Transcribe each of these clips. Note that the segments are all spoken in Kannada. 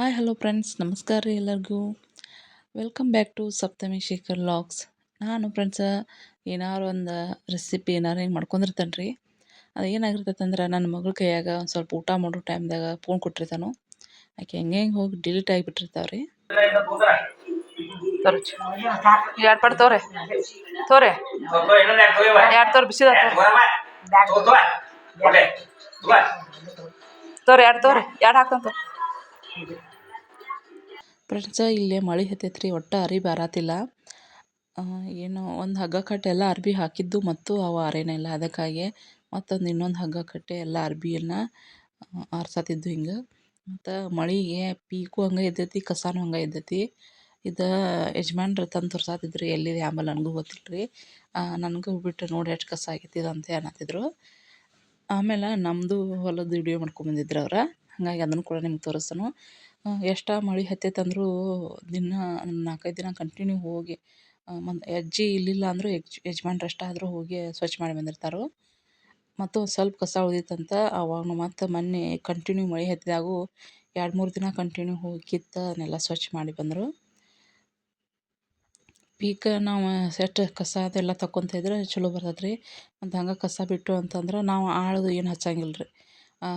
ಹಾಯ್ ಹಲೋ ಫ್ರೆಂಡ್ಸ್ ನಮಸ್ಕಾರ ರೀ ಎಲ್ಲರಿಗೂ. Welcome back to Saptami Shekhar logs ನಾನು ಫ್ರೆಂಡ್ಸ ಏನಾರು ಒಂದು ರೆಸಿಪಿ ಏನಾರು ಹಿಂಗೆ ಮಾಡ್ಕೊಂಡಿರ್ತಾನೆ ರೀ. ಅದು ಏನಾಗಿರ್ತೈತೆ ಅಂದ್ರೆ ನನ್ನ ಮಗಳ ಕೈಯಾಗ ಒಂದು ಸ್ವಲ್ಪ ಊಟ ಮಾಡೋ ಟೈಮ್ದಾಗ ಫೋನ್ ಕೊಟ್ಟಿರ್ತಾನು. ಆಕೆ ಹೆಂಗೆ ಹೆಂಗೆ ಹೋಗಿ ಡಿಲೀಟ್ ಆಗಿಬಿಟ್ಟಿರ್ತಾವೆ ರೀ. ಎರಡು ಪಡ್ ತೋರೆ ತೋರೆ ಎರಡು ತೋರಿ ಬಿಸಿದ ತೋರಿ ಎರಡು ತೋರಿ ಎರಡು ಫ್ರೆಂಡ್ಸ ಇಲ್ಲೇ ಮಳೆ ಹತ್ತೈತ್ರಿ, ಒಟ್ಟು ಅರಿ ಬಾರತಿಲ್ಲ. ಏನು ಒಂದು ಹಗ್ಗ ಕಟ್ಟೆ ಎಲ್ಲ ಅರ್ಬಿ ಹಾಕಿದ್ದು ಮತ್ತು ಅವು ಅರೇನೇ ಇಲ್ಲ ಅದಕ್ಕಾಗಿ. ಮತ್ತೊಂದು ಇನ್ನೊಂದು ಹಗ್ಗ ಕಟ್ಟೆ ಎಲ್ಲ ಅರ್ಬಿಯನ್ನು ಆರ್ಸತ್ತಿದ್ದು ಹಿಂಗೆ. ಮತ್ತು ಮಳೆಗೆ ಪೀಕು ಹಂಗೆ ಇದ್ದೈತಿ, ಕಸಾನು ಹಂಗೆ ಇದ್ದೈತಿ. ಇದು ಯಜಮಾನ್ರು ತಂದು ತೋರ್ಸಾತಿದ್ರು ಎಲ್ಲಿದೆ ಆಮೇಲೆ ನನಗೂ ಗೊತ್ತಿಲ್ಲ ರೀ ನನಗೂ ಬಿಟ್ಟು ನೋಡಿ ಎಷ್ಟು ಕಸ ಆಗೈತಿ ಅಂತ ಅನ್ನತ್ತಿದ್ರು ಆಮೇಲೆ ನಮ್ಮದು ಹೊಲದ ವಿಡಿಯೋ ಮಾಡ್ಕೊಂಬಂದಿದ್ರು ಅವ್ರು. ಹಾಗಾಗಿ ಅದನ್ನು ಕೂಡ ನಿಮ್ಗೆ ತೋರಿಸ್ತಾನು. ಎಷ್ಟು ಮಳೆ ಹತ್ತೈತಂದ್ರೂ ದಿನ, ನಾಲ್ಕೈದು ದಿನ ಕಂಟಿನ್ಯೂ ಹೋಗಿ ಮತ್ತು ಅಜ್ಜಿ ಇಲ್ಲಿಲ್ಲ ಅಂದರೂ ಯಜ್ ಅಷ್ಟಾದರೂ ಹೋಗಿ ಸ್ವಚ್ಛ ಮಾಡಿ ಬಂದಿರ್ತಾರೆ. ಮತ್ತು ಸ್ವಲ್ಪ ಕಸ ಉಳಿದಿತ್ತಂತ ಅವಾಗ ಮತ್ತು ಮೊನ್ನೆ ಕಂಟಿನ್ಯೂ ಮಳೆ ಹತ್ತಿದಾಗೂ ಎರಡು ಮೂರು ದಿನ ಕಂಟಿನ್ಯೂ ಹೋಗಿ ಕಿತ್ತ ಅದನ್ನೆಲ್ಲ ಸ್ವಚ್ಛ ಮಾಡಿ ಬಂದರು. ಪೀಕ ನಾವು ಸೆಟ್ ಕಸ ಅದೆಲ್ಲ ತಕ್ಕೊತ ಇದ್ರೆ ಚಲೋ ಬರ್ತೈತೆ ರೀ ಮತ್ತು ಹಂಗೆ ಕಸ ಬಿಟ್ಟು ಅಂತಂದ್ರೆ ನಾವು ಆಳದು ಏನು ಹಚ್ಚಂಗಿಲ್ಲ ರೀ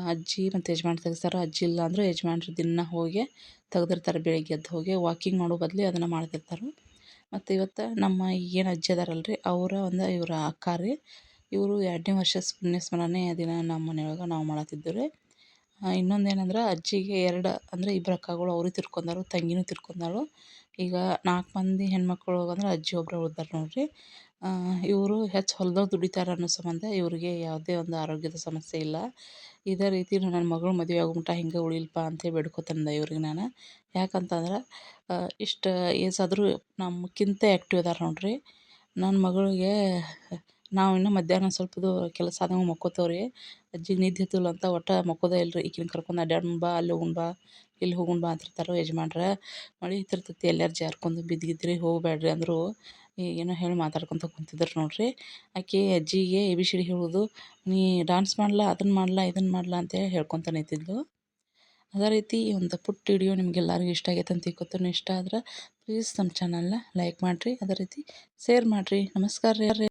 ಅಜ್ಜಿ ಮತ್ತು ಯಜಮಾನ್ರು ತೆಗೆಸ್ತಾರೆ, ಅಜ್ಜಿ ಇಲ್ಲ ಅಂದರೆ ಯಜಮಾನ್ರು ದಿನ ಹೋಗಿ ತೆಗ್ದಿರ್ತಾರೆ, ಬೆಳಗ್ಗೆ ಎದ್ದು ಹೋಗಿ ವಾಕಿಂಗ್ ಮಾಡೋ ಬದಲು ಅದನ್ನು ಮಾಡ್ತಿರ್ತಾರೆ. ಮತ್ತು ಇವತ್ತು ನಮ್ಮ ಏನು ಅಜ್ಜಿ ಅದಾರಲ್ಲ ರೀ ಅವರ ಒಂದು ಇವರ ಅಕ್ಕ ರೀ. ಇವರು ಎರಡನೇ ವರ್ಷ ಪುಣ್ಯಸ್ಮರಣೆ ದಿನ ನಮ್ಮ ಮನೆಯೊಳಗೆ ನಾವು ಮಾಡತ್ತಿದ್ದೇವೆ ರೀ ಇನ್ನೊಂದು ಏನಂದ್ರೆ ಅಜ್ಜಿಗೆ ಎರಡು, ಅಂದರೆ ಇಬ್ಬರು ಅಕ್ಕಗಳು, ಅವರು ತೀರ್ಕೊಂಡಾರು, ತಂಗಿನೂ ತೀರ್ಕೊಂಡಾಳು. ಈಗ ನಾಲ್ಕು ಮಂದಿ ಹೆಣ್ಮಕ್ಳು ಅಂದ್ರೆ ಅಜ್ಜಿ ಒಬ್ರು ಉಳ್ದಾರೆ ನೋಡಿರಿ. ಇವರು ಹೆಚ್ಚು ಹೊಲ್ದಾಗ ದುಡಿತಾರೆ ಅನ್ನೋ ಸಂಬಂಧ ಇವರಿಗೆ ಯಾವುದೇ ಒಂದು ಆರೋಗ್ಯದ ಸಮಸ್ಯೆ ಇಲ್ಲ. ಇದೇ ರೀತಿ ನನ್ನ ಮಗಳು ಮದುವೆ ಆಗೋ ಹಿಂಗೆ ಉಳಿಲ್ಪ ಅಂತೇಳಿ ಬೇಡ್ಕೊತಂದೆ ಇವ್ರಿಗೆ ನಾನು. ಯಾಕಂತಂದ್ರೆ ಇಷ್ಟು ಏಜ್ ಆದರೂ ನಮ್ಗಿಂತ ಆ್ಯಕ್ಟಿವ್ ಅದಾರೆ ನೋಡಿರಿ. ನನ್ನ ಮಗಳಿಗೆ ನಾವು ಇನ್ನೂ ಮಧ್ಯಾಹ್ನ ಸ್ವಲ್ಪದು ಕೆಲಸ ಆದಂಗೆ ಮಕ್ಕೋತೇವೆ ಅಜ್ಜಿ ನಿದ್ದೆ ಹತ್ತಿಲ್ಲ ಅಂತ ಒಟ್ಟು ಮಕ್ಕೋದೇ ಇಲ್ಲ ರೀ ಈಕಿನ ಕರ್ಕೊಂಡು ಅಡ್ಡಾಡೋಣ ಬಾ, ಅಲ್ಲಿ ಹೋಗೋಣ ಬಾ, ಇಲ್ಲಿ ಹೋಗೋಣ ಬಾ ಅಂತಿರ್ತಾರೆ ಯಜಮಾನ್ರು. ಮಳೆ ಹತ್ತಿರ್ತೈತಿ ಎಲ್ಲಾರು ಜಾರ್ಕೊಂಡು ಬಿದ್ದು ಗಿದ್ರಿ ಹೋಗಬೇಡ್ರಿ ಅಂದರು ಏನೋ ಹೇಳಿ ಮಾತಾಡ್ಕೊತ ಕುಂತಿದ್ರು ನೋಡಿರಿ. ಆಕೆ ಅಜ್ಜಿಗೆ ಎ ಬಿ ಸಿ ಡಿ ಹೇಳೋದು, ನೀ ಡಾನ್ಸ್ ಮಾಡ್ಲಾ ಅದನ್ನು ಮಾಡ್ಲಾ ಇದನ್ನು ಮಾಡ್ಲಾ? ಅಂತೇಳಿ ಹೇಳ್ಕೊತ ನಿಂತಿದ್ಲು. ಅದೇ ರೀತಿ ಒಂದು ಪುಟ್ಟ ವಿಡಿಯೋ ನಿಮ್ಗೆಲ್ಲರಿಗೂ ಇಷ್ಟ ಆಗೈತೆ ಅಂತ ತಿಳ್ಕೊತೀನಿ ಇಷ್ಟ ಆದ್ರೆ ಪ್ಲೀಸ್ ನಮ್ಮ ಚಾನಲ್ನ ಲೈಕ್ ಮಾಡಿರಿ. ಅದೇ ರೀತಿ ಶೇರ್ ಮಾಡಿರಿ. ನಮಸ್ಕಾರ ರೀ.